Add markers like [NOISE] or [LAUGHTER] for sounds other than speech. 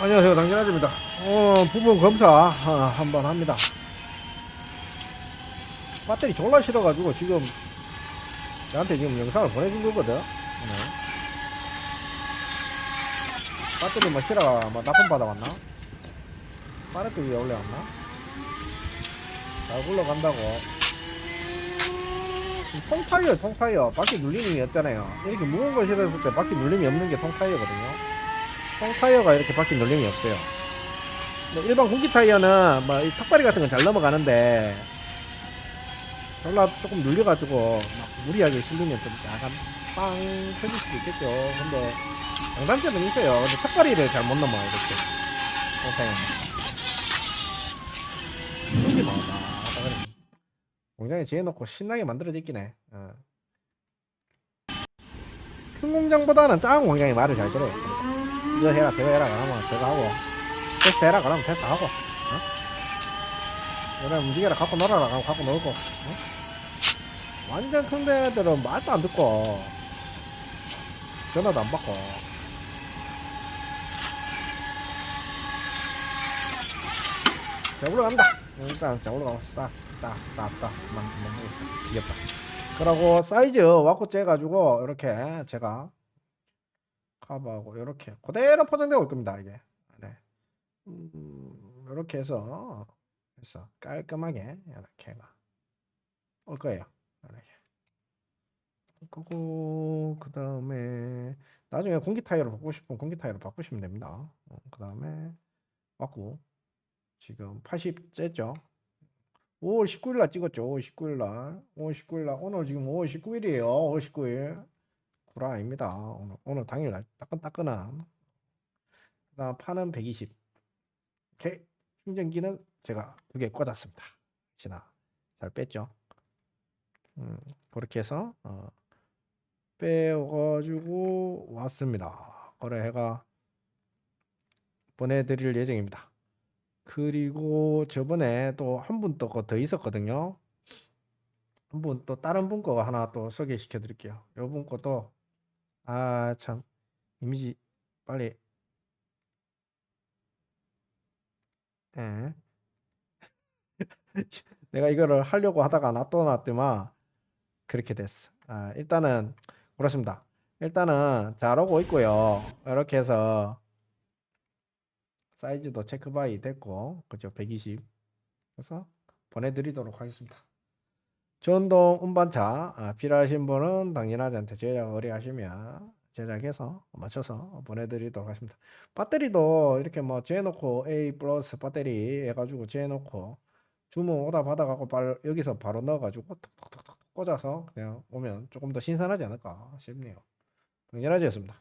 안녕하세요. 당진아입니다. 어, 부분 검사 어, 한번 합니다. 배터리 졸라 싫어가지고 지금 나한테 지금 영상을 보내준 거거든. 오늘. 배터리 뭐 싫어 뭐 납품 받아왔나? 파레트 위에 올려왔나? 잘 굴러간다고. 이 통타이어 통타이어. 바퀴 눌림이 없잖아요. 이렇게 무거운 거 실었을 때 바퀴 눌림이 없는 게 통타이어거든요 똥타이어가 이렇게 바퀴 눌림이 없어요. 일반 공기 타이어는 뭐 이 턱걸이 같은 건 잘 넘어가는데 졸라 조금 눌려가지고 막 무리하게 실리면 좀 약간 빵 터질 수도 있겠죠. 근데 장단점은 있어요. 근데 턱걸이를 잘 못 넘어요 이렇게. 아까 그래. 공장에 지어놓고 신나게 만들어졌긴 해. 어. 큰 공장보다는 작은 공장이 말을 잘 들어요. 이거 해라 저거 해라 그러면 저거 하고. 테스트 해라 그러면 테스트 하고 어? 그래 움직여라 갖고 놀아라 그러면 갖고 놀고 어? 완전 큰 애들은 말도 안 듣고 전화도 안 받고. 자 올라간다. 일단 자 올라가고 싹딱딱딱 지겹다. 그러고 사이즈 와꾸 째가지고 이렇게 제가 커버하고 이렇게 그대로 포장되어 올 겁니다 이게. 네. 음, 이렇게 해서 해서 깔끔하게 이렇게가 올 거예요 이렇게. 그리고 그 다음에 나중에 공기 타이어로 바꾸고 싶으면 공기 타이어로 바꾸시면 됩니다. 그 다음에 맞고. 지금 80 째죠? 5월 19일 날 찍었죠 5월 19일 날. 5월 19일 날. 오늘 지금 5월 19일이에요 5월 19일 구라 아닙니다. 오늘, 오늘 당일 날 따끈따끈한. 그다음 판은 120. 이렇게 충전기는 제가 두 개 꽂았습니다. 지나 잘 뺐죠. 음, 그렇게 해서 어, 빼가지고 왔습니다. 거래해가 보내드릴 예정입니다. 그리고 저번에 또 한 분 또 더 있었거든요. 한 분 또 다른 분 거 하나 또 소개시켜 드릴게요. 요분 것도 아, 참. 이미지 빨리. 예. [LAUGHS] 내가 이거를 하려고 하다가 놔둬놨더만 그렇게 됐어. 아, 일단은 그렇습니다. 일단은 잘 오고 있고요. 이렇게 해서 사이즈도 체크바이 됐고, 그죠? 120. 그래서 보내드리도록 하겠습니다. 전동 운반차 아, 필요하신 분은 당연하지한테 제작 의뢰하시면 제작해서 맞춰서 보내드리도록 하겠습니다. 배터리도 이렇게 뭐 재놓고 A 플러스 배터리 해가지고 재놓고 주문 오다 받아가고 발, 여기서 바로 넣어가지고 톡톡톡톡 꽂아서 그냥 오면 조금 더 신선하지 않을까 싶네요. 당연하지였습니다.